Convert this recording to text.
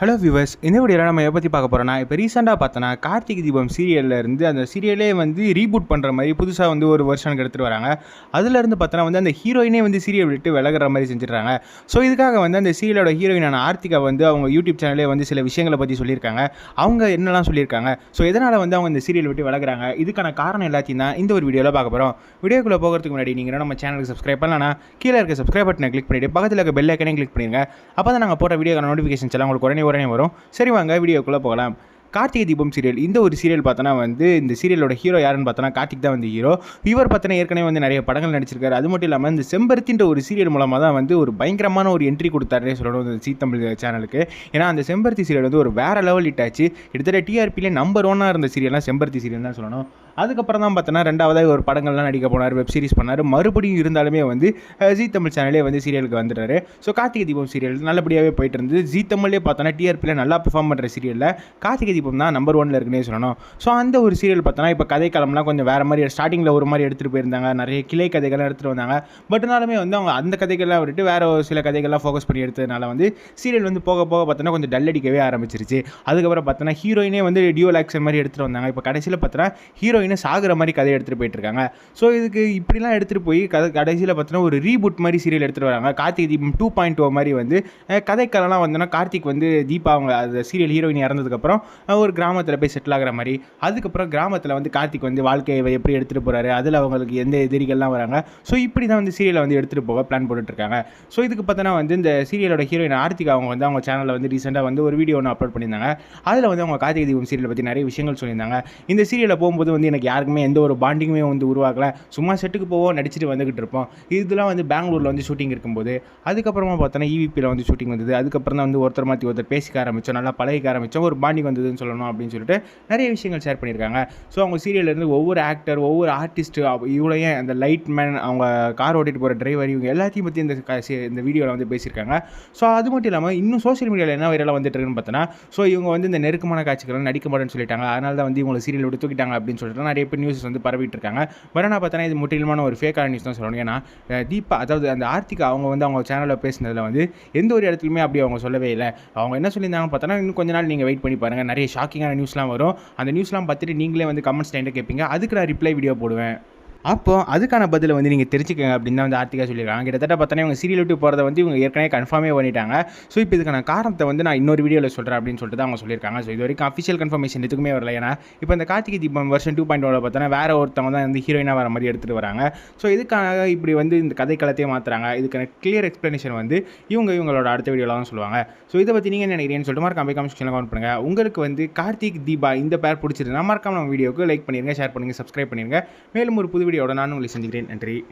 Hello viewers இந்த வீடியோவில் நம்ம எதை பற்றி பார்க்க போகிறோம்னா இப்போ ரீசெண்டாக பார்த்தோன்னா கார்த்திக் தீபம் சீரியல்ல இருந்து அந்த சீரியலே வந்து ரீபூட் பண்ணுற மாதிரி புதுசாக வந்து ஒரு வருஷனுக்கு எடுத்துகிட்டு வராங்க. அதுலேருந்து பார்த்தோன்னா வந்து அந்த ஹீரோயினே வந்து சீரியல் விட்டு விலகிற மாதிரி செஞ்சுட்றாங்க. ஸோ இதுக்காக வந்து அந்த சீரியலோட ஹீரோயினான ஆர்த்திகா வந்து அவங்க யூடியூப் சேனலே வந்து சில விஷயங்களை பற்றி சொல்லியிருக்காங்க. அவங்க என்னெல்லாம் சொல்லியிருக்காங்க? ஸோ எதனால் வந்து அவங்க இந்த சீரியல் விட்டு விலகிறாங்க? இதுக்கான காரணம் எல்லாத்தையும் தான் இந்த ஒரு வீடியோவில் பார்க்க போகிறோம் வீடியோக்குள்ளே போகிறதுக்கு முன்னாடி நீங்கள் நம்ம சேனலுக்கு சப்ஸ்கிரைப் பண்ணலாம் கீழே இருக்க சப்ஸ்கிரைப் பட்டனை கிளிக் பண்ணிவிட்டு பக்கத்தில் இருக்க பெல் ஐக்கனையும் கிளிக் பண்ணிடுங்க. அப்போ தான் நாங்கள் போகிற வீடியோக்கான நோட்டிஃபிகேஷன்ஸ் எல்லாம் உங்களுக்கு உடனே உடனே வரும். சரி வாங்க வீடியோக்குள்ளே போகலாம். கார்த்திகை தீபம் சீரியல் இந்த ஒரு சீரியல் பார்த்தோன்னா வந்து இந்த சீரியலோட ஹீரோ யாருன்னு பார்த்தோன்னா கார்த்திக் தான் வந்து ஹீரோ இவர் பார்த்தோன்னா ஏற்கனவே வந்து நிறைய படங்கள் நடிச்சிருக்காரு. அது மட்டும் இல்லாமல் இந்த செம்பருத்தின்ற ஒரு சீரியல் மூலமாக தான் வந்து ஒரு பயங்கரமான ஒரு என்ட்ரி கொடுத்தாருனே சொல்லணும் இந்த ஜீ தமிழ் சேனலுக்கு ஏன்னா அந்த செம்பருத்தி சீரியல் வந்து ஒரு வேற லெவல் ஹிட் ஆச்சு. கிட்டத்தட்ட டிஆர்பியில் நம்பர் ஒன்னாக இருந்த சீரியல்லாம் செம்பருத்தி சீரியல் தான் சொல்லணும். அதுக்கப்புறம் தான் பார்த்தோன்னா ரெண்டாவதாக ஒரு படங்கள்லாம் நடிக்க போனார் வெப் சீரிஸ் பண்ணார். மறுபடியும் இருந்தாலுமே வந்து ஜி ஜீ தமிழ் சேனலே வந்து சீரியலுக்கு வந்துட்டாரு. ஸோ கார்த்திகை தீபம் சீரியல் நல்லபடியாகவே போயிட்டு இருந்தது. ஜீ தமிழ்லேயே பார்த்தோன்னா டிஆர்பியில் நல்லா பெர்ஃபார்ம் பண்ணுற சீரியலில் கார்த்திகை தீபம் தான் நம்பர் ஒன்ல இருக்குன்னே சொல்லணும். ஸோ அந்த ஒரு சீரியல் பார்த்தோன்னா இப்போ கதைக்காலம்லாம் கொஞ்சம் வேறு மாதிரி ஸ்டார்டிங்கில் ஒரு மாதிரி எடுத்துகிட்டு போயிருந்தாங்க. நிறைய கிளை கதைகள்லாம் எடுத்துகிட்டு வந்தாங்க. பட் வந்து அவங்க அந்த கதைகள்லாம் விட்டுட்டு வேறு ஒரு சில கதைகள்லாம் ஃபோக்கஸ் பண்ணி எடுத்ததுனால வந்து சீரியல் வந்து போக போக பார்த்தோன்னா கொஞ்சம் டல் அடிக்கவே ஆரம்பிச்சிருச்சு. அதுக்கப்புறம் பார்த்தோன்னா ஹீரோயினே வந்து டியூல் ஆக்ஷன் மாதிரி எடுத்துகிட்டு வந்தாங்க. இப்போ கடைசியில் பார்த்தோன்னா ஹீரோயின் சாகுற மாதிரி கதை எடுத்துகிட்டு போயிட்டுருக்காங்க. ஸோ இதுக்கு இப்படிலாம் எடுத்துகிட்டு போய் கதை கடைசியில் பார்த்தோன்னா ஒரு ரீபுட் மாதிரி சீரியல் எடுத்துகிட்டு வராங்க. கார்த்திக் தீபம் டூ பாயிண்ட் ஓ மாதிரி வந்து அஹ், வந்தோன்னா கார்த்திக் வந்து தீபா அவங்க அந்த சீரியல் ஹீரோயின் இறந்ததுக்கப்புறம் ஒரு கிராமத்தில் போய் செட்டில் ஆகிற மாதிரி. அதுக்கப்புறம் கிராமத்தில் வந்து கார்த்திக் வந்து வாழ்க்கையை எப்படி எடுத்துகிட்டு போகிறாரு அதில் அவங்களுக்கு எந்த எதிரிகள்லாம் வராங்க. ஸோ இப்படி தான் வந்து சீரியலை வந்து எடுத்துகிட்டு போக பிளான் போட்டுட்ருக்காங்க ஸோ இதுக்கு பார்த்தோன்னா வந்து இந்த சீரியலோட ஹீரோயின் ஆர்த்திகா அவங்க வந்து அவங்க சேனலில் வந்து ரீசெண்டாக வந்து ஒரு வீடியோ ஒன்று அப்லோட் பண்ணியிருந்தாங்க. அதில் வந்து அவங்க கார்த்திகை தீபம் சீரியலை பற்றி நிறைய விஷயங்கள் சொல்லியிருந்தாங்க. இந்த சீரியலில் போகும்போது வந்து எனக்கு யாருக்குமே எந்த ஒரு பாண்டிங்குமே வந்து உருவாக்கலை சும்மா செட்டுக்கு போவோம் நடிச்சுட்டு வந்துக்கிட்டு இருப்போம். இதெல்லாம் வந்து பெங்களூரில் வந்து ஷூட்டிங் இருக்கும்போது அதுக்கப்புறமா பார்த்தோன்னா ஈவிபியில் வந்து ஷூட்டிங் வந்தது. அதுக்கப்புறம் தான் வந்து ஒருத்தர் மாற்றி ஒருத்தர் பேசிக்க ஆரம்பித்தோம் நல்லா பழகிக்க ஆரம்பித்தோம் ஒரு பாண்டிங் வந்ததுன்னு சொல்லணும் அப்படின்னு சொல்லிட்டு நிறைய விஷயங்கள் ஷேர் பண்ணியிருக்காங்க. ஸோ அவங்க சீரியல்லேருந்து ஒவ்வொரு ஆக்டர் ஒவ்வொரு ஆர்டிஸ்ட்டு இவ்வளையும் அந்த லைட் மேன் அவங்க கார் ஓட்டிட்டு போகிற டிரைவர் இவங்க எல்லாத்தையும் பற்றி இந்த இந்த வீடியோவில் வந்து பேசியிருக்காங்க. ஸோ அது மட்டும் இல்லாமல் இன்னும் சோஷியல் மீடியாவில் என்ன வைரலாக வந்துட்டு இருக்குன்னு பார்த்தோன்னா ஸோ இவங்க வந்து இந்த நெருக்கமான காட்சிகள் நடிக்க மாட்டேன்னு சொல்லிட்டாங்க. அதனால தான் வந்து இவங்களை சீரியல் விட்டு தூக்கிட்டாங்க அப்படின்னு சொல்லிட்டு நிறைய பேர் நியூஸ் வந்து பரவிட்டு இருக்காங்க பட் ஆனால் பார்த்தோன்னா இது முற்றிலுமான ஒரு ஃபேக்கான நியூஸ் தான் சொல்லணும். ஏன்னா தீபா அதாவது அந்த ஆர்த்திகா அவங்க வந்து அவங்க சேனலில் பேசினதில் வந்து எந்த ஒரு இடத்துலையுமே அப்படி அவங்க சொல்லவே இல்லை. அவங்க என்ன சொல்லியிருந்தாங்க பார்த்தோன்னா இன்னும் கொஞ்ச நாள் நீங்கள் வெயிட் பண்ணி பாருங்கள் நிறைய ஷாக்கிங்கான நியூஸ்லாம் வரும். அந்த நியூஸ்லாம் பார்த்துட்டு நீங்களே வந்து கமெண்ட்ஸ் டைம் கேட்பீங்க. அதுக்கு நான் ரிப்ளை வீடியோ போடுவேன். அப்போது அதுக்கான பதிலை வந்து நீங்கள் தெரிஞ்சுக்கங்க அப்படின்னு தான் வந்து ஆர்த்திகா சொல்லியிருக்காங்க. கிட்டத்தட்ட பார்த்தோன்னா இவங்க சீரியல் விட்டு போகிறத வந்து இவங்க ஏற்கனவே கன்ஃபார்மே பண்ணிட்டாங்க. ஸோ இப்போ இதுக்கான காரணத்தை வந்து நான் இன்னொரு வீடியோவில் சொல்கிறேன் அப்படின்னு சொல்லிட்டு தான் அவங்க சொல்லியிருக்காங்க. ஸோ இது வரைக்கும் அஃபிஷியல் கன்ஃபர்மேஷன் எதுக்குமே வரல. ஏன்னா இப்போ இந்த கார்த்திகை தீபம் வருஷன் டூ பாயிண்ட் ஒன்ல பார்த்தோன்னா வேற ஒருத்தவங்க தான் வந்து ஹீரோயினாக வர மாதிரி எடுத்துகிட்டு வராங்க. ஸோ இதுக்காக இப்படி வந்து இந்த கதைக்களத்தையே மாற்றுறாங்க இதுக்கான கிளியர் எக்ஸ்ப்ளனேஷன் வந்து இவங்க இவங்களோட அடுத்த வீடியோவில் தான் சொல்லுவாங்க. ஸோ இதை பற்றி நீங்கள் என்ன நினைக்கிறீங்கன்னு சொல்லிட்டு மறக்காம கமெண்ட் செக்ஷனில் கமெண்ட் பண்ணுங்கள் உங்களுக்கு வந்து கார்த்திக் தீபா இந்த பேர் பிடிச்சிருந்தா மறக்காம நம்ம வீடியோக்கு லைக் பண்ணிடுங்க ஷேர் பண்ணுங்கள் சப்ஸ்கிரைப் பண்ணிடுங்க மேலும் ஒரு புது வீடியோட நான் உங்களை சந்திக்கிறேன். நன்றி.